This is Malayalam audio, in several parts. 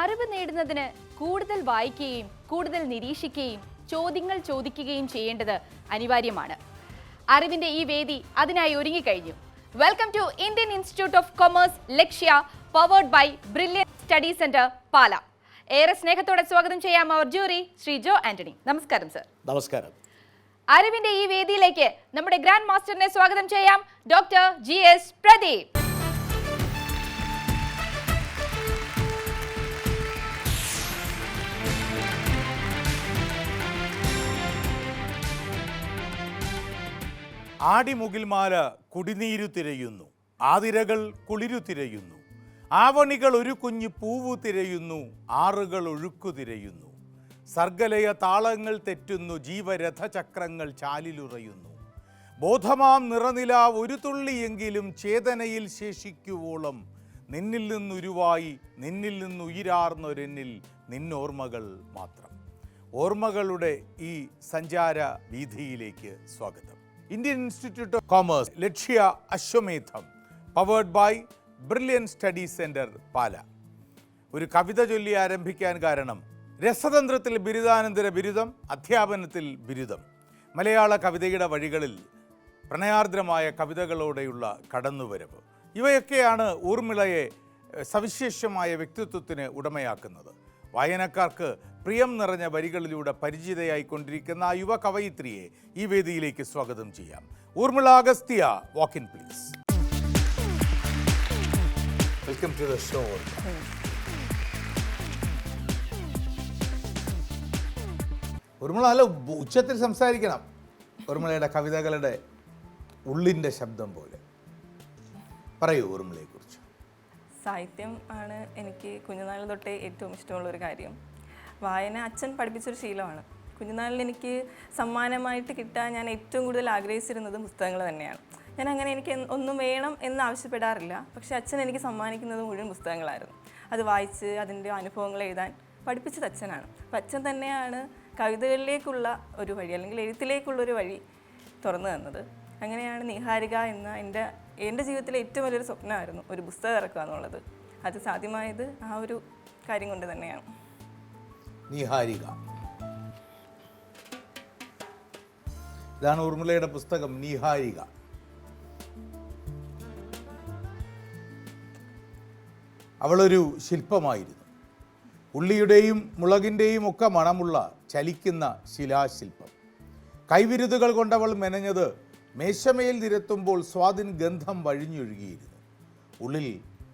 അറിവ് നേടുന്നതിന് കൂടുതൽ വായിക്കുകയും കൂടുതൽ നിരീക്ഷിക്കുകയും ചോദ്യങ്ങൾ ചോദിക്കുകയും ചെയ്യേണ്ടത് അനിവാര്യമാണ്. അറിവിന്റെ ഈ വേദി അതിനായി ഒരുങ്ങിക്കഴിഞ്ഞു. Welcome to Indian institute of commerce Lakshya powered by brilliant study centre Pala ഏറെ സ്നേഹത്തോടെ സ്വാഗതം ചെയ്യാം അവർ ജൂറി ശ്രീ ജോ ആന്റണി. നമസ്കാരം സർ നമസ്കാരം. അറിവിന്റെ ഈ വേദിയിലേക്ക് നമ്മുടെ ഗ്രാൻഡ് മാസ്റ്ററിനെ സ്വാഗതം ചെയ്യാം ഡോക്ടർ ജി എസ് പ്രദീപ് ആടിമുകിൽമാല കുടിനീരു തിരയുന്നു ആതിരകൾ കുളിരു തിരയുന്നു ആവണികൾ ഒരു കുഞ്ഞു പൂവു തിരയുന്നു ആറുകൾ ഒഴുക്കു തിരയുന്നു. സർഗലയ താളങ്ങൾ തെറ്റുന്നു ജീവരഥചക്രങ്ങൾ ചാലിലുറയുന്നു. ബോധമാം നിറനില ഒരു തുള്ളിയെങ്കിലും ചേതനയിൽ ശേഷിക്കുവോളം നിന്നിൽ നിന്നുരുവായി നിന്നിൽ നിന്നുയിരാർന്നൊരെന്നിൽ നിന്നോർമ്മകൾ മാത്രം. ഓർമ്മകളുടെ ഈ സഞ്ചാര വീഥിയിലേക്ക് സ്വാഗതം. Indian institute of commerce Lakshya Ashwamedham powered by brilliant study centre Pala ഒരു കവിത ചൊല്ലി ആരംഭിക്കാൻ കാരണം രസതന്ത്രത്തിൽ ബിരുദാനന്തര ബിരുദം അധ്യാപനത്തിൽ ബിരുദം. മലയാള കവിതയുടെ വഴികളിൽ പ്രണയാർദ്രമായ കവിതകളോടെയുള്ള കടന്നുവരവ്. ഇവയൊക്കെയാണ് ഊർമിളയെ സവിശേഷമായ വ്യക്തിത്വത്തിന് ഉടമയാക്കുന്നത്. വായനക്കാർക്ക് പ്രിയം നിറഞ്ഞ വരികളിലൂടെ പരിചിതയായിക്കൊണ്ടിരിക്കുന്ന ആ യുവ കവയിത്രിയെ ഈ വേദിയിലേക്ക് സ്വാഗതം ചെയ്യാം. Urmila Agastya walk in please welcome to the show Urmila നല്ല ഉച്ചത്തിൽ സംസാരിക്കണം. ഉർമിളയുടെ കവിതകളുടെ ഉള്ളിന്റെ ശബ്ദം പോലെ. പറയൂ ഉർമിളയെ സാഹിത്യം ആണ് എനിക്ക് കുഞ്ഞുനാൾ തൊട്ടേ ഏറ്റവും ഇഷ്ടമുള്ള ഒരു കാര്യം. വായന അച്ഛൻ പഠിപ്പിച്ചൊരു ശീലമാണ്. കുഞ്ഞുനാളിൽ എനിക്ക് സമ്മാനമായിട്ട് കിട്ടാൻ ഞാൻ ഏറ്റവും കൂടുതൽ ആഗ്രഹിച്ചിരുന്നത് പുസ്തകങ്ങൾ തന്നെയാണ്. ഞാൻ അങ്ങനെ എനിക്ക് ഒന്നും വേണം എന്ന് ആവശ്യപ്പെടാറില്ല. പക്ഷെ അച്ഛൻ എനിക്ക് സമ്മാനിക്കുന്നത് മുഴുവൻ പുസ്തകങ്ങളായിരുന്നു. അത് വായിച്ച് അതിന്റെ അനുഭവങ്ങൾ എഴുതാൻ പഠിപ്പിച്ചത് അച്ഛനാണ്. അപ്പം അച്ഛൻ തന്നെയാണ് കവിതകളിലേക്കുള്ള ഒരു വഴി അല്ലെങ്കിൽ എഴുത്തിലേക്കുള്ള ഒരു വഴി തുറന്നു തന്നത്. അങ്ങനെയാണ് നിഹാരിക എന്ന എന്റെ എന്റെ ജീവിതത്തിലെ ഏറ്റവും വലിയൊരു സ്വപ്നമായിരുന്നു ഒരു പുസ്തകം ഇറക്കുക എന്നുള്ളത്. അത് സാധ്യമായത് ആ ഒരു കാര്യം കൊണ്ട് തന്നെയാണ്. നിഹാരിക. ഇതാണ് ഉർമിളയുടെ പുസ്തകം നിഹാരിക. അവളൊരു ശില്പമായിരുന്നു. ഉള്ളിയുടെയും മുളകിന്റെയും ഒക്കെ മണമുള്ള ചലിക്കുന്ന ശിലാശില്പം. കൈവിരുതുകൾ കൊണ്ടവൾ മെനഞ്ഞത് മേശമേൽ നിരത്തുമ്പോൾ സ്വാതിൻ ഗന്ധം വഴിഞ്ഞൊഴുകിയിരുന്നു. ഉള്ളിൽ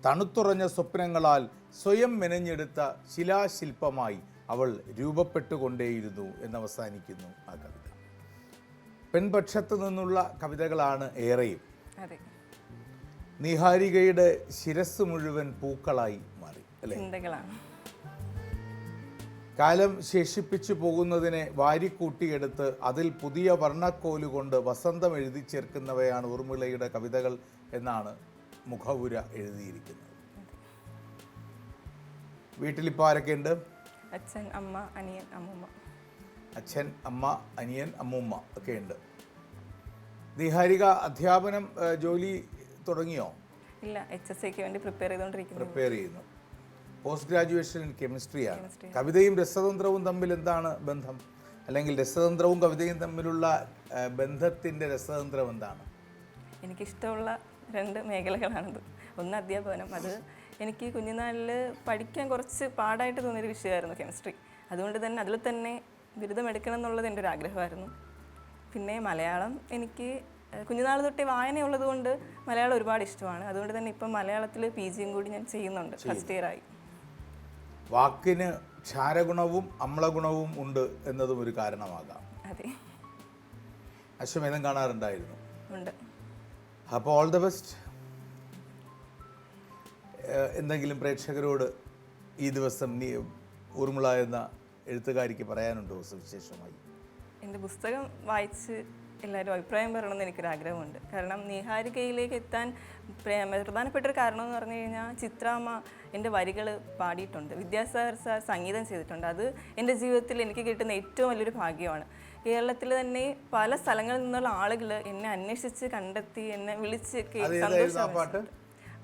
തണുത്തുറഞ്ഞ സ്വപ്നങ്ങളാൽ സ്വയം മെനഞ്ഞെടുത്ത ശിലാശില്പമായി അവൾ രൂപപ്പെട്ടുകൊണ്ടേയിരുന്നു എന്നവസാനിക്കുന്നു ആ കവിത. പെൺപക്ഷത്തു നിന്നുള്ള കവിതകളാണ് ഏറെയും. നിഹാരികയുടെ ശിരസ് മുഴുവൻ പൂക്കളായി മാറി അല്ലേ? കാലം ശേഷിപ്പിച്ചു പോകുന്നതിനെ വാരിക്കൂട്ടിയെടുത്ത് അതിൽ പുതിയ വർണക്കോൽ കൊണ്ട് വസന്തം എഴുതി ചേർക്കുന്നവയാണ് ഉർമിളയുടെ കവിതകൾ എന്നാണ് മുഖവുര എഴുതിയിരിക്കുന്നത്. വീട്ടിലിപ്പോൾ ആരൊക്കെയുണ്ട്? അച്ഛൻ അമ്മ അനിയൻ അമ്മൂമ്മ. അച്ഛൻ അമ്മ അനിയൻ അമ്മൂമ്മ ഒക്കെ ഉണ്ട് നിഹാരിക അധ്യാപനം ജോലി തുടങ്ങിയോ? ഇല്ല എച്ച് എസ് സിക്ക് വേണ്ടി പ്രിപ്പയർ ചെയ്തുകൊണ്ടിരിക്കുന്നു. പ്രിപ്പയർ ചെയ്യുന്നു. പോസ്റ്റ് ഗ്രാജുവേഷൻ ഇൻ കെമിസ്ട്രിയാണ്. കവിതയും രസതന്ത്രവും തമ്മിൽ എന്താണ് ബന്ധം? അല്ലെങ്കിൽ രസതന്ത്രവും കവിതയും തമ്മിലുള്ള ബന്ധത്തിന്റെ രസതന്ത്രം എന്താണ്? എനിക്കിഷ്ടമുള്ള രണ്ട് മേഖലകളാണത്. ഒന്ന് അധ്യാപനം. അത് എനിക്ക് കുഞ്ഞുനാളിൽ പഠിക്കാൻ കുറച്ച് പാടായിട്ട് തോന്നിയൊരു വിഷയമായിരുന്നു കെമിസ്ട്രി. അതുകൊണ്ട് തന്നെ അതിൽ തന്നെ ബിരുദം എടുക്കണം എന്നുള്ളത് എന്റെ ഒരു ആഗ്രഹമായിരുന്നു. പിന്നെ മലയാളം എനിക്ക് കുഞ്ഞുനാൾ തൊട്ടേ വായനയുള്ളത് കൊണ്ട് മലയാളം ഒരുപാട് ഇഷ്ടമാണ്. അതുകൊണ്ട് തന്നെ ഇപ്പം മലയാളത്തിൽ പി ജിയും കൂടി ഞാൻ ചെയ്യുന്നുണ്ട്. ഫസ്റ്റ് ഇയർ ആയി വാക്കിന് ക്ഷാരഗുണവും അമ്ലഗുണവും ഉണ്ട് എന്നതും ഒരു കാരണമാകാം. അതെ. അശ്വമേധം കാണാറുണ്ടായിരുന്നു. ഉണ്ട്. അപ്പോൾ ഓൾ ദ ബെസ്റ്റ് എന്തെങ്കിലും പ്രേക്ഷകരോട് ഈ ദിവസം നീ ഊർമിള എന്ന എഴുത്തുകാരിക്ക് പറയാനുണ്ടോ സവിശേഷമായി? എന്റെ പുസ്തകം വായിച്ച് എല്ലാവരും അഭിപ്രായം പറയണമെന്ന് എനിക്കൊരു ആഗ്രഹമുണ്ട് കാരണം നിഹാരികയിലേക്ക് എത്താൻ പ്രേ- പ്രധാനപ്പെട്ട ഒരു കാരണം എന്ന് പറഞ്ഞു കഴിഞ്ഞാൽ ചിത്രാമ്മ എന്റെ വരികൾ പാടിയിട്ടുണ്ട്. വിദ്യാസാഗർ സാർ സംഗീതം ചെയ്തിട്ടുണ്ട്. അത് എന്റെ ജീവിതത്തിൽ എനിക്ക് കിട്ടുന്ന ഏറ്റവും വലിയൊരു ഭാഗ്യമാണ്. കേരളത്തിൽ തന്നെ പല സ്ഥലങ്ങളിൽ നിന്നുള്ള ആളുകൾ എന്നെ അന്വേഷിച്ച് കണ്ടെത്തി എന്നെ വിളിച്ച് സന്തോഷം?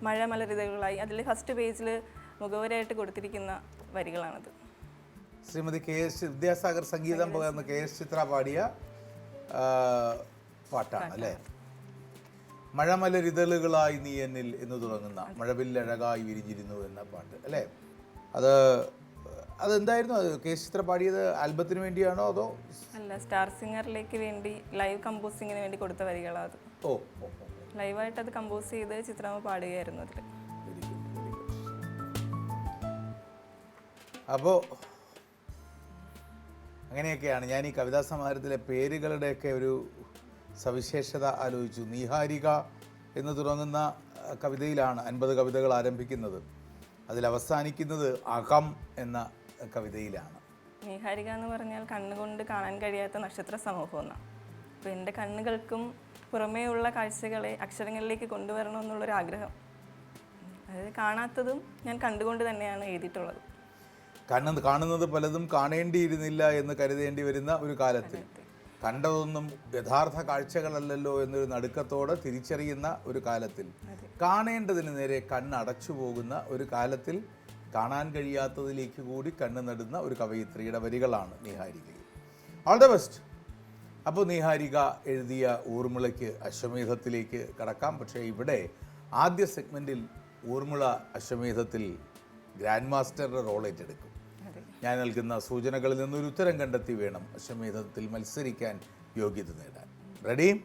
മഴ മലരിതകളായി. അതിൽ ഫസ്റ്റ് പേജിൽ മുഖവരായിട്ട് കൊടുത്തിരിക്കുന്ന വരികളാണത്. ശ്രീമതി കെ എസ് വിദ്യാസാഗർ സംഗീതം പകർന്ന് കെ എസ് ചിത്ര പാടിയ പാട്ടാണ് അല്ലേ? മഴമലരിതളുകളായി നീ എന്നിൽ എന്ന് തുടങ്ങുന്ന മഴവില്ലഴകായി വിരിഞ്ഞിരുന്നു എന്ന പാട്ട് അല്ലേ? അത് അതെന്തായിരുന്നു? അത് കെ ചിത്ര പാടിയത് ആൽബത്തിന് വേണ്ടിയാണോ അതോ അല്ല സ്റ്റാർ സിംഗറിലേക്ക് വേണ്ടി ലൈവ് കമ്പോസിങ്ങിന് വേണ്ടി കൊടുത്ത വരികളാണ് അത്. ഓ ലൈവായിട്ട് അത് കമ്പോസ് ചെയ്ത് ചിത്രമ പാടുകയായിരുന്നു അതിൽ അപ്പോൾ അങ്ങനെയൊക്കെയാണ്. ഞാൻ ഈ കവിതാ സമാഹാരത്തിലെ പേരുകളുടെയൊക്കെ ഒരു സവിശേഷത ആലോചിച്ചു. നീഹാരിക എന്ന് തുടങ്ങുന്ന കവിതയിലാണ് അൻപത് കവിതകൾ ആരംഭിക്കുന്നത്. അതിൽ അവസാനിക്കുന്നത് അകം എന്ന കവിതയിലാണ്. നീഹാരിക എന്ന് പറഞ്ഞാൽ കണ്ണുകൊണ്ട് കാണാൻ കഴിയാത്ത നക്ഷത്ര സമൂഹം എന്നാണ്. അപ്പോൾ എന്റെ കണ്ണുകൾക്കും പുറമേ ഉള്ള കാഴ്ചകളെ അക്ഷരങ്ങളിലേക്ക് കൊണ്ടുവരണമെന്നുള്ളൊരു ആഗ്രഹം അതായത് കാണാത്തതും ഞാൻ കണ്ടുകൊണ്ട് തന്നെയാണ് എഴുതിയിട്ടുള്ളത്. കണ്ണ് കാണുന്നത് പലതും കാണേണ്ടിയിരുന്നില്ല എന്ന് കരുതേണ്ടി വരുന്ന ഒരു കാലത്തിൽ കണ്ടതൊന്നും യഥാർത്ഥ കാഴ്ചകളല്ലല്ലോ എന്നൊരു നടുക്കത്തോടെ തിരിച്ചറിയുന്ന ഒരു കാലത്തിൽ. കാണേണ്ടതിന് നേരെ കണ്ണടച്ചു പോകുന്ന ഒരു കാലത്തിൽ കാണാൻ കഴിയാത്തതിലേക്ക് കൂടി കണ്ണ് നടുന്ന ഒരു കവയിത്രിയുടെ വരികളാണ് നീഹാരികയിൽ ഓൾ ദ ബെസ്റ്റ് അപ്പോൾ നീഹാരിക എഴുതിയ ഊർമിളയ്ക്ക് അശ്വമേധത്തിലേക്ക് കടക്കാം. പക്ഷേ ഇവിടെ ആദ്യ സെഗ്മെന്റിൽ ഊർമിള അശ്വമേധത്തിൽ ഗ്രാൻഡ് മാസ്റ്ററുടെ റോൾ ഏറ്റെടുക്കും. ഞാൻ നൽകുന്ന സൂചനകളിൽ നിന്നൊരു ഉത്തരം കണ്ടെത്തി വേണം. അശ്വമേധത്തിൽ മത്സരിക്കാൻ യോഗ്യത നേടാൻ. റെഡി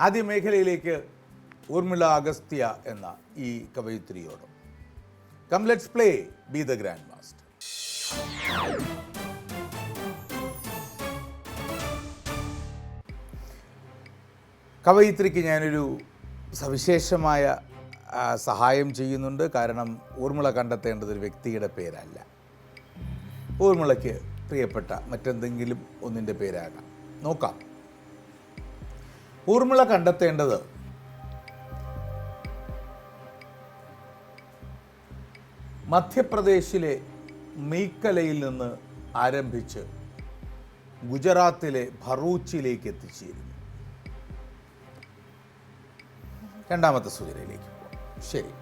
ആദ്യ മേഖലയിലേക്ക് ഊർമിള അഗസ്ത്യ എന്ന ഈ കവയിത്രിയോട്. Come let's play be the grand master കവയിത്രിക്ക് ഞാനൊരു സവിശേഷമായ സഹായം ചെയ്യുന്നുണ്ട്. കാരണം ഊർമിള കണ്ടെത്തേണ്ടത് ഒരു വ്യക്തിയുടെ പേരല്ല. ഊർമിളയ്ക്ക് പ്രിയപ്പെട്ട മറ്റെന്തെങ്കിലും ഒന്നിന്റെ പേരാകാം. നോക്കാം. ഊർമിള കണ്ടെത്തേണ്ടത് മധ്യപ്രദേശിലെ മീക്കലയിൽ നിന്ന് ആരംഭിച്ച് ഗുജറാത്തിലെ ഭറൂച്ചിലേക്ക് എത്തിച്ചേരുന്നു. രണ്ടാമത്തെ സൂചനയിലേക്ക്. ശരി.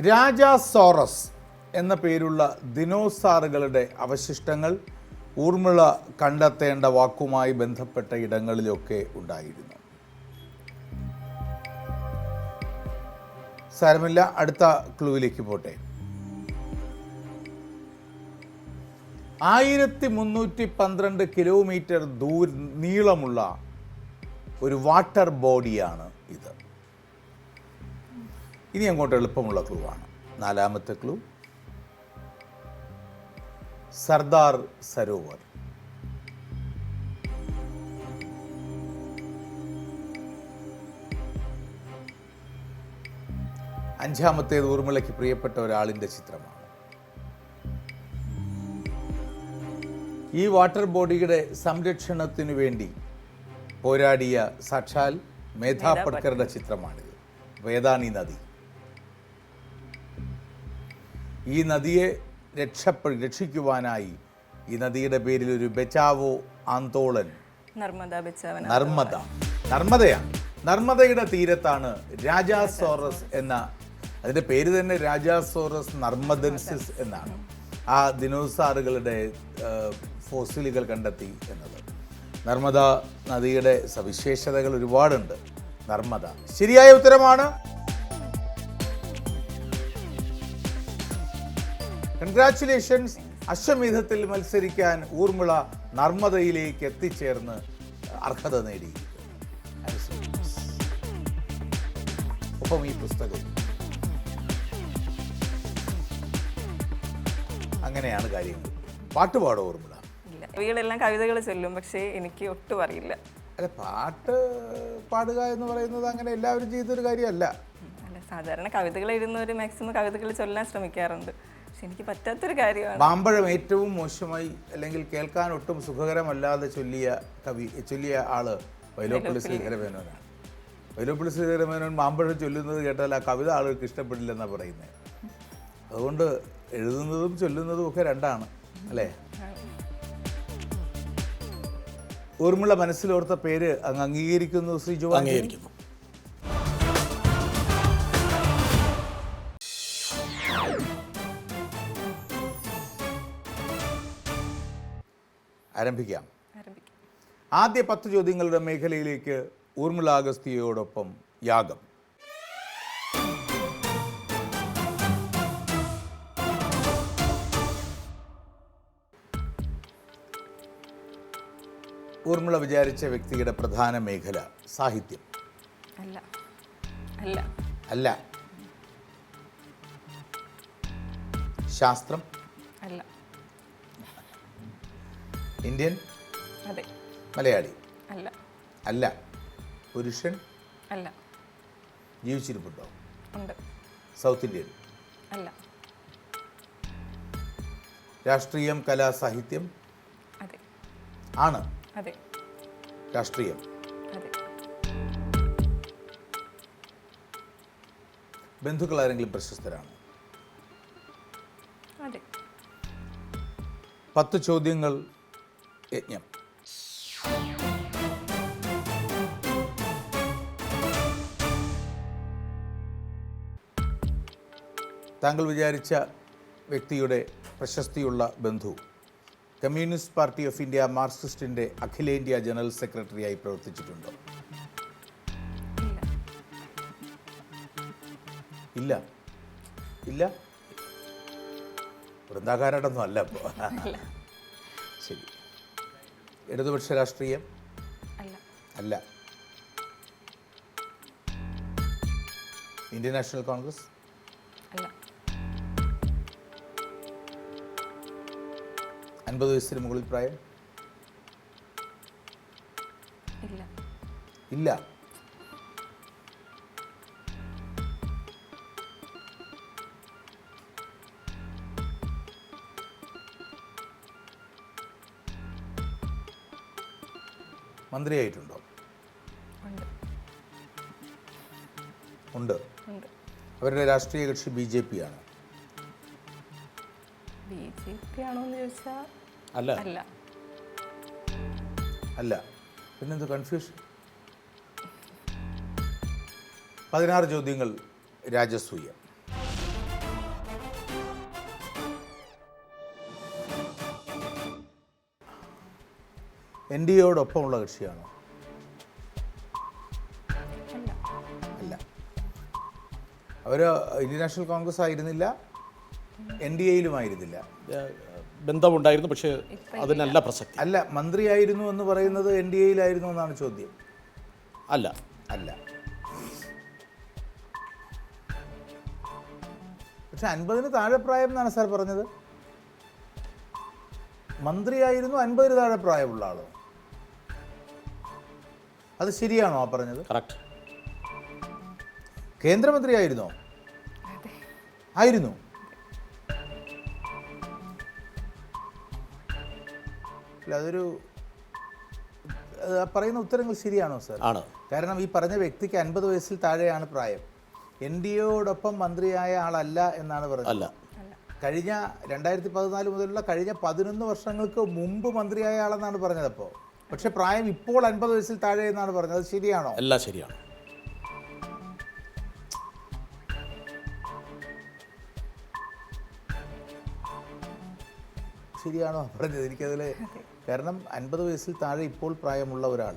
രാജാസോറസ് എന്ന പേരുള്ള ദിനോസാറുകളുടെ അവശിഷ്ടങ്ങൾ ഊർമിള കണ്ടെത്തേണ്ട വാക്കുമായി ബന്ധപ്പെട്ട ഇടങ്ങളിലൊക്കെ ഉണ്ടായിരുന്നു. സാരമില്ല അടുത്ത ക്ലൂവിലേക്ക് പോട്ടെ. ആയിരത്തി മുന്നൂറ്റി പന്ത്രണ്ട് കിലോമീറ്റർ ദൂര നീളമുള്ള ഒരു വാട്ടർ ബോഡിയാണ് ഇത്. ഇനി അങ്ങോട്ട് എളുപ്പമുള്ള ക്ലൂ ആണ്. നാലാമത്തെ ക്ലൂ സർദാർ സരോവർ. അഞ്ചാമത്തേത് ഊർമിളയ്ക്ക് പ്രിയപ്പെട്ട ഒരാളിന്റെ ചിത്രമാണ്. ഈ വാട്ടർ ബോഡിയുടെ സംരക്ഷണത്തിനു വേണ്ടി പോരാടിയ സാക്ഷാൽ മേധാ പട്കറുടെ ചിത്രമാണിത്. വേദാനി നദി. ഈ നദിയെ രക്ഷപ്പെ രക്ഷിക്കുവാനായി ഈ നദിയുടെ പേരിൽ ഒരു ബെച്ചാവോ ആന്തോളൻ. നർമ്മദ നർമ്മദ. നർമ്മദയാണ്. നർമ്മദയുടെ തീരത്താണ് രാജാസോറസ് എന്ന അതിന്റെ പേര് തന്നെ രാജാസോറസ് നർമ്മദൻസിസ് എന്നാണ്. ആ ദിനോസാറുകളുടെ ഫോസിലുകൾ കണ്ടെത്തി എന്നത്. നർമ്മദ നദിയുടെ സവിശേഷതകൾ ഒരുപാടുണ്ട്. നർമ്മദ. ശരിയായ ഉത്തരമാണ്. കൺഗ്രാറ്റുലേഷൻസ് അശ്വമേധത്തിൽ മത്സരിക്കാൻ ഊർമിള നർമ്മദയിലേക്ക് എത്തിച്ചേർന്ന് അർഹത നേടി. ഒപ്പം ഈ പുസ്തകം. അങ്ങനെയാണ് കാര്യങ്ങൾ. പാട്ടുപാടോ ഊർമിള. ഇവകളെല്ലാം കവിതകൾ ചൊല്ലും പക്ഷേ എനിക്ക് ഒട്ടും അറിയില്ല. അല്ല പാട്ട് പാടുക എന്ന് പറയുന്നത് അങ്ങനെ എല്ലാവരും ചെയ്തൊരു കാര്യമല്ല. അല്ല സാധാരണ കവിതകൾ എഴുതുന്നവർ മാക്സിമം കവിതകൾ ചൊല്ലാൻ ശ്രമിക്കാറുണ്ട്. പക്ഷെ എനിക്ക് പറ്റാത്തൊരു കാര്യമാണ്. മാമ്പഴം ഏറ്റവും മോശമായി അല്ലെങ്കിൽ കേൾക്കാൻ ഒട്ടും സുഖകരമല്ലാതെ ചൊല്ലിയ കവി ചൊല്ലിയ ആൾ വൈലോപ്പള്ളി ശ്രീധരമേനോനാണ്. വൈലോപ്പള്ളി ശ്രീധരമേനോൻ മാമ്പഴം ചൊല്ലുന്നത് കേട്ടാൽ ആ കവിത ആളുകൾക്ക് ഇഷ്ടപ്പെടില്ലെന്നാണ് പറയുന്നത് അതുകൊണ്ട് എഴുതുന്നതും ചൊല്ലുന്നതും ഒക്കെ രണ്ടാണ് അല്ലേ? ഊർമിള മനസ്സിലോർത്ത പേര് അങ്ങ് അംഗീകരിക്കുന്നു ശ്രീ ജോ? അംഗീകരിക്കുന്നു. ആരംഭിക്കാം. ആദ്യ പത്ത് ചോദ്യങ്ങളുടെ മേഖലയിലേക്ക് ഊർമിള അഗസ്തിയോടൊപ്പം യാഗം. ഊർമിള വിചാരിച്ച വ്യക്തിയുടെ പ്രധാന മേഖല സാഹിത്യം. അല്ല. അല്ല. അല്ല. ശാസ്ത്രം. അല്ല. ഇന്ത്യൻ. അതെ. മലയാളി. അല്ല. അല്ല. പുരുഷൻ. അല്ല. ജീവിച്ചിരിപ്പുണ്ടോ? ഉണ്ട്. South Indian. അല്ല. രാഷ്ട്രീയം കലാ സാഹിത്യം അതെ. ആണ്. രാഷ്ട്രീയം. ബന്ധുക്കൾ ആരെങ്കിലും പ്രശസ്തരാണ്? പത്ത് ചോദ്യങ്ങൾ യജ്ഞം. താങ്കൾ വിചാരിച്ച വ്യക്തിയുടെ പ്രശസ്തിയുള്ള ബന്ധു കമ്മ്യൂണിസ്റ്റ് പാർട്ടി ഓഫ് ഇന്ത്യ മാർക്സിസ്റ്റിന്റെ അഖിലേന്ത്യാ ജനറൽ സെക്രട്ടറിയായി പ്രവർത്തിച്ചിട്ടുണ്ടോ? ഇല്ല. ഇല്ല. വൃന്ദാകാരടൊന്നും അല്ല ഇപ്പോൾ ശരി. ഇടതുപക്ഷ രാഷ്ട്രീയം? അല്ല. Indian National Congress? അൻപത് വയസ്സിന് മുകളിൽ പ്രായം? ഇല്ല. മന്ത്രിയായിട്ടുണ്ടോ? ഉണ്ട്. അവരുടെ രാഷ്ട്രീയ കക്ഷി ബി ജെ പി ആണ്. ജെ പി ആണോ എന്ന് ചോദിച്ചാൽ അല്ല. അല്ല. അല്ല. പിന്നെന്ത് കൺഫ്യൂഷൻ പതിനാറ് ചോദ്യങ്ങൾ രാജസൂയ. എൻ ഡി എയോടൊപ്പമുള്ള കക്ഷിയാണോ? അല്ല. അല്ല. അവർ ഇന്ത്യൻ നാഷണൽ കോൺഗ്രസ് ആയിരുന്നില്ല. എൻ ഡി എയിലുമായിരുന്നില്ല. ബന്ധമുണ്ടായിരുന്നു പക്ഷേ അതിനല്ല പ്രസക്തി. അല്ല മന്ത്രിയായിരുന്നു എന്ന് പറയുന്നത് എൻ ഡി എയിലായിരുന്നു എന്നാണ് ചോദ്യം. അല്ല. അല്ല. പക്ഷെ അൻപതിന് താഴെ പ്രായം എന്നാണ് സാർ പറഞ്ഞത്? മന്ത്രിയായിരുന്നു അൻപതിന് താഴെ പ്രായമുള്ള ആളോ. അത് ശരിയാണോ ആ പറഞ്ഞത്? കറക്റ്റ് കേന്ദ്രമന്ത്രിയായിരുന്നോ? അതെ. ആയിരുന്നു. അതൊരു അത് പറയുന്ന ഉത്തരങ്ങൾ ശരിയാണോ സാർ? ആണ്? കാരണം ഈ പറഞ്ഞ വ്യക്തിക്ക് അൻപത് വയസ്സിൽ താഴെയാണ് പ്രായം. എൻ ഡി എയോടൊപ്പം മന്ത്രിയായ ആളല്ല എന്നാണ് പറഞ്ഞത്. അല്ല. അല്ല കഴിഞ്ഞ രണ്ടായിരത്തി പതിനാല് മുതലുള്ള കഴിഞ്ഞ പതിനൊന്ന് വർഷങ്ങൾക്ക് മുമ്പ് മന്ത്രിയായ ആളെന്നാണ് പറഞ്ഞത് അപ്പോൾ പക്ഷെ പ്രായം ഇപ്പോൾ അൻപത് വയസ്സിൽ താഴെ എന്നാണ് പറഞ്ഞത്. അത് ശരിയാണോ? എല്ലാം ശരിയാണ്. ശരിയാണോ പറഞ്ഞത്? എനിക്കതിൽ കാരണം അൻപത് വയസ്സിൽ താഴെ ഇപ്പോൾ പ്രായമുള്ള ഒരാൾ.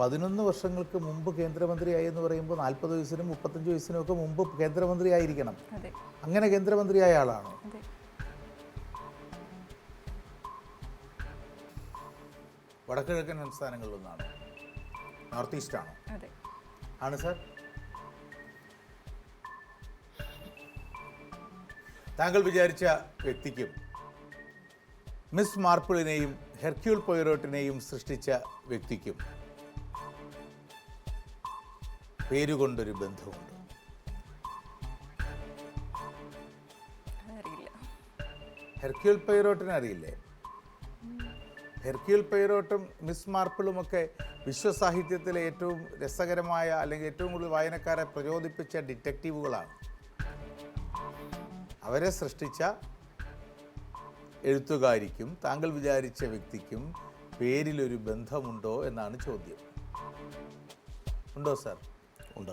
പതിനൊന്ന് വർഷങ്ങൾക്ക് മുമ്പ് കേന്ദ്രമന്ത്രിയായി എന്ന് പറയുമ്പോൾ നാൽപ്പത് വയസ്സിനും മുപ്പത്തഞ്ച് വയസ്സിനും ഒക്കെ മുമ്പ് കേന്ദ്രമന്ത്രി ആയിരിക്കണം അതെ. അങ്ങനെ കേന്ദ്രമന്ത്രിയായ ആളാണ്? വടക്കിഴക്കൻ സംസ്ഥാനങ്ങളിലൊന്നാണ്. നോർത്ത് ഈസ്റ്റ് ആണോ ആണ് സാർ. താങ്കൾ വിചാരിച്ച വ്യക്തിക്കും മിസ് മാർപ്പിളിനെയും ഹെർക്യൂൾ പൊയറോട്ടിനെയും സൃഷ്ടിച്ച വ്യക്തിക്കും പേരുകൊണ്ടൊരു ബന്ധമുണ്ട്. ഹെർക്യൂൽ പൈറോട്ടിനെ അറിയില്ലേ? ഹെർക്യൂൾ പൈറോട്ടും മിസ് മാർപ്പിളും ഒക്കെ വിശ്വസാഹിത്യത്തിലെ ഏറ്റവും രസകരമായ അല്ലെങ്കിൽ ഏറ്റവും കൂടുതൽ വായനക്കാരെ പ്രചോദിപ്പിച്ച ഡിറ്റക്റ്റീവുകളാണ്. അവരെ സൃഷ്ടിച്ച എഴുത്തുകാരിക്കും താങ്കൾ വിചാരിച്ച വ്യക്തിക്കും പേരിലൊരു ബന്ധമുണ്ടോ എന്നാണ് ചോദ്യം. ഉണ്ടോ സാർ? ഉണ്ട്.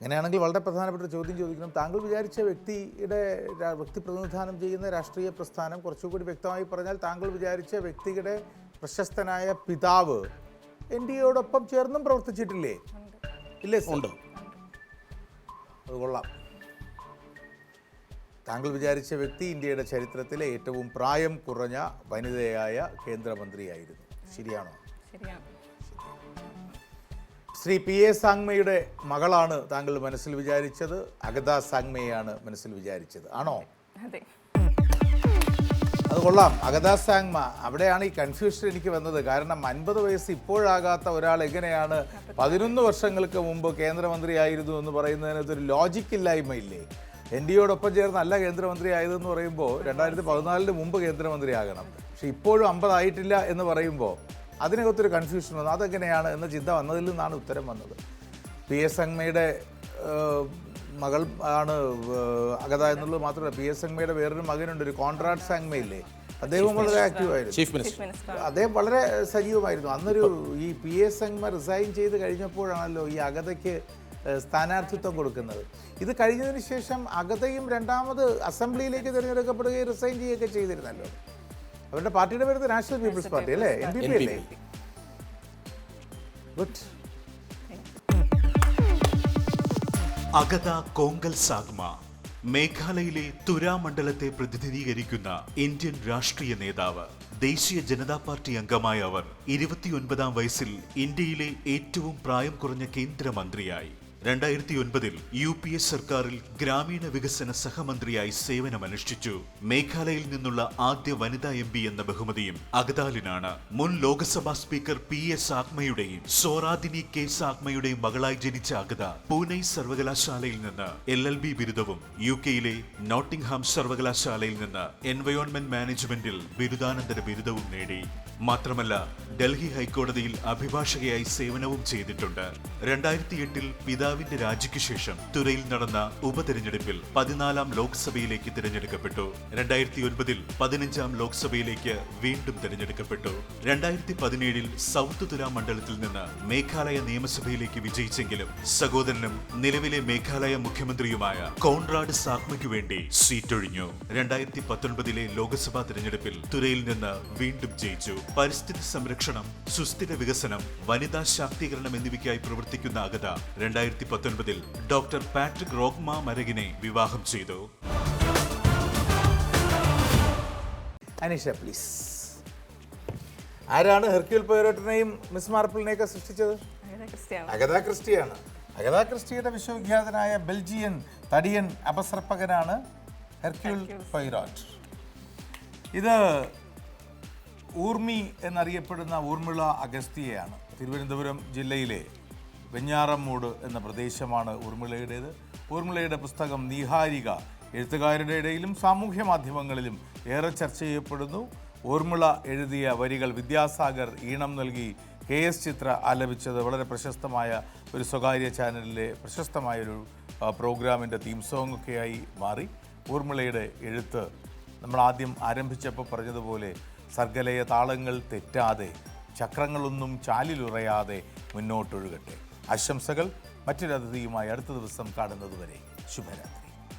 അങ്ങനെയാണെങ്കിൽ വളരെ പ്രധാനപ്പെട്ട ഒരു ചോദ്യം ചോദിക്കണം. താങ്കൾ വിചാരിച്ച വ്യക്തിയുടെ വ്യക്തി പ്രതിനിധാനം ചെയ്യുന്ന രാഷ്ട്രീയ പ്രസ്ഥാനം കുറച്ചുകൂടി വ്യക്തമായി പറഞ്ഞാൽ താങ്കൾ വിചാരിച്ച വ്യക്തിയുടെ പ്രശസ്തനായ പിതാവ് എൻ ഡി എയോടൊപ്പം ചേർന്നും പ്രവർത്തിച്ചിട്ടില്ലേ? ഇല്ലേ? ഉണ്ട്. അത് കൊള്ളാം. താങ്കൾ വിചാരിച്ച വ്യക്തി ഇന്ത്യയുടെ ചരിത്രത്തിലെ ഏറ്റവും പ്രായം കുറഞ്ഞ വനിതയായ കേന്ദ്രമന്ത്രിയായിരുന്നു. ശരിയാണോ? ശ്രീ പി എ സാങ്മയുടെ മകളാണ് താങ്കൾ മനസ്സിൽ വിചാരിച്ചത് അഗത സാങ്മയാണ് മനസ്സിൽ വിചാരിച്ചത്. ആണോ? അതെ. അത് കൊള്ളാം. അഗത സാങ്മ അവിടെയാണ് ഈ കൺഫ്യൂഷൻ എനിക്ക് വന്നത്. കാരണം അൻപത് വയസ്സ് ഇപ്പോഴാകാത്ത ഒരാൾ എങ്ങനെയാണ് പതിനൊന്ന് വർഷങ്ങൾക്ക് മുമ്പ് കേന്ദ്രമന്ത്രിയായിരുന്നു എന്ന് പറയുന്നതിനകത്ത് ഒരു ലോജിക്ക് ഇല്ലായ്മയില്ലേ? എൻ ഡി എയോടൊപ്പം ചേർന്ന് അല്ല കേന്ദ്രമന്ത്രി ആയതെന്ന് പറയുമ്പോൾ രണ്ടായിരത്തി പതിനാലിന് മുമ്പ് കേന്ദ്രമന്ത്രിയാകണം. പക്ഷെ ഇപ്പോഴും അമ്പതായിട്ടില്ല എന്ന് പറയുമ്പോൾ അതിനകത്തൊരു കൺഫ്യൂഷൻ വന്നു. അതെങ്ങനെയാണ് എന്ന ചിന്ത വന്നതിൽ നിന്നാണ് ഉത്തരം വന്നത്. പി എസ് സംഗ്മയുടെ മകൾ ആണ് അഗത എന്നുള്ളത് മാത്രമല്ല പി എസ് സംഗ്മയുടെ വേറൊരു മകനുണ്ട് ഒരു കോൺട്രാക്ട് സംഗ്മയില്ലേ അദ്ദേഹം വളരെ ആക്റ്റീവായിരുന്നു ചീഫ് മിനിസ്റ്റർ അദ്ദേഹം വളരെ സജീവമായിരുന്നു. അന്നൊരു ഈ പി എസ് സംഗ്മ റിസൈൻ ചെയ്ത് കഴിഞ്ഞപ്പോഴാണല്ലോ ഈ അഗതയ്ക്ക് സ്ഥാനാർത്ഥിത്വം കൊടുക്കുന്നത്. ഇത് കഴിഞ്ഞതിന് ശേഷം അഗതയും രണ്ടാമത് അസംബ്ലിയിലേക്ക് തിരഞ്ഞെടുക്കപ്പെടുകയും റിസൈൻ ചെയ്യുകയൊക്കെ ചെയ്തിരുന്നല്ലോ. അവരുടെ പാർട്ടിയുടെ പേര് നാഷണൽ പീപ്പിൾസ് പാർട്ടി അല്ലേ? എൻ പി പി അല്ലേ? ഗുഡ് അഗത കോങ്കൽ സാഗ്മ മേഘാലയയിലെ തുരാമണ്ഡലത്തെ പ്രതിനിധീകരിക്കുന്ന ഇന്ത്യൻ രാഷ്ട്രീയ നേതാവ് ദേശീയ ജനതാ പാർട്ടി അംഗമായ അവർ ഇരുപത്തിയൊൻപതാം വയസ്സിൽ ഇന്ത്യയിലെ ഏറ്റവും പ്രായം കുറഞ്ഞ കേന്ദ്രമന്ത്രിയായി. രണ്ടായിരത്തി ഒൻപതിൽ യു പി എസ് സർക്കാരിൽ ഗ്രാമീണ വികസന സഹമന്ത്രിയായി സേവനമനുഷ്ഠിച്ചു. മേഘാലയയിൽ നിന്നുള്ള ആദ്യ വനിതാ എം പി എന്ന ബഹുമതിയും അഗതാലിനാണ് മുൻ ലോക്സഭാ സ്പീക്കർ പി എസ് ആത്മയുടെയും സോറാദിനി കെ സാത്മയുടെയും മകളായി ജനിച്ച അഗത പൂനെ സർവകലാശാലയിൽ നിന്ന് എൽ എൽ ബി ബിരുദവും യു കെയിലെ നോട്ടിംഗ്ഹാം സർവകലാശാലയിൽ നിന്ന് എൻവയോൺമെന്റ് മാനേജ്മെന്റിൽ ബിരുദാനന്തര ബിരുദവും നേടി. മാത്രമല്ല ഡൽഹി ഹൈക്കോടതിയിൽ അഭിഭാഷകയായി സേവനവും ചെയ്തിട്ടുണ്ട്. രണ്ടായിരത്തി എട്ടിൽ പിതാവിന്റെ രാജിക്ക് ശേഷം തുറയിൽ നടന്ന ഉപതെരഞ്ഞെടുപ്പിൽ പതിനാലാം ലോക്സഭയിലേക്ക് തിരഞ്ഞെടുക്കപ്പെട്ടു. രണ്ടായിരത്തി ഒൻപതിൽ പതിനഞ്ചാം ലോക്സഭയിലേക്ക് വീണ്ടും തിരഞ്ഞെടുക്കപ്പെട്ടു. രണ്ടായിരത്തി പതിനേഴിൽ സൗത്ത് തുര മണ്ഡലത്തിൽ നിന്ന് മേഘാലയ നിയമസഭയിലേക്ക് വിജയിച്ചെങ്കിലും സഹോദരനും നിലവിലെ മേഘാലയ മുഖ്യമന്ത്രിയുമായ കോൺറാഡ് സാഗ്മയ്ക്കു വേണ്ടി സീറ്റൊഴിഞ്ഞു. രണ്ടായിരത്തി പത്തൊൻപതിലെ ലോക്സഭാ തിരഞ്ഞെടുപ്പിൽ തുരയിൽ നിന്ന് വീണ്ടും ജയിച്ചു. പരിസ്ഥിതി സംരക്ഷണം സുസ്ഥിര വികസനം വനിതാ ശാക്തീകരണം എന്നിവയ്ക്കായി പ്രവർത്തിക്കുന്ന അഗത രണ്ടായിരത്തി പത്തൊൻപതിൽ ഡോക്ടർ പാട്രിക് റോഗ്മ മരകിനെ വിവാഹം ചെയ്തു. അനീഷ പ്ലീസ് ആരാണ് ഹെർക്യൂൽ പൈറോട്ടിനെയും മിസ് മാർപ്പിളിനെയൊക്കെ സൃഷ്ടിച്ചത്? അഗത ക്രിസ്റ്റിയാണ് അഗത ക്രിസ്റ്റിയുടെ വിശ്വവിഖ്യാതനായ ബെൽജിയൻ തടിയൻ അപസർപ്പകനാണ് ഹെർക്യൂൽ പൈറോട്ട് ഇത് ഊർമി എന്നറിയപ്പെടുന്ന ഊർമിള അഗസ്തിയയാണ്. തിരുവനന്തപുരം ജില്ലയിലെ വെഞ്ഞാറമ്മൂട് എന്ന പ്രദേശമാണ് ഊർമിളയുടേത്. ഊർമിളയുടെ പുസ്തകം നീഹാരിക എഴുത്തുകാരുടെ ഇടയിലും സാമൂഹ്യ മാധ്യമങ്ങളിലും ഏറെ ചർച്ച ചെയ്യപ്പെടുന്നു. ഊർമിള എഴുതിയ വരികൾ വിദ്യാസാഗർ ഈണം നൽകി കെ എസ് ചിത്ര ആലപിച്ചത് വളരെ പ്രശസ്തമായ ഒരു സ്വകാര്യ ചാനലിലെ പ്രശസ്തമായൊരു പ്രോഗ്രാമിന്റെ തീം സോങ് ഒക്കെയായി മാറി. ഊർമിളയുടെ എഴുത്ത് നമ്മൾ ആദ്യം ആരംഭിച്ചപ്പോൾ പറഞ്ഞതുപോലെ സർഗലയ താളങ്ങൾ തെറ്റാതെ ചക്രങ്ങളൊന്നും ചാലിലുറയാതെ മുന്നോട്ടൊഴുകട്ടെ. ആശംസകൾ മറ്റൊരു അതിഥിയുമായി അടുത്ത ദിവസം കാണുന്നതുവരെ ശുഭരാത്രി.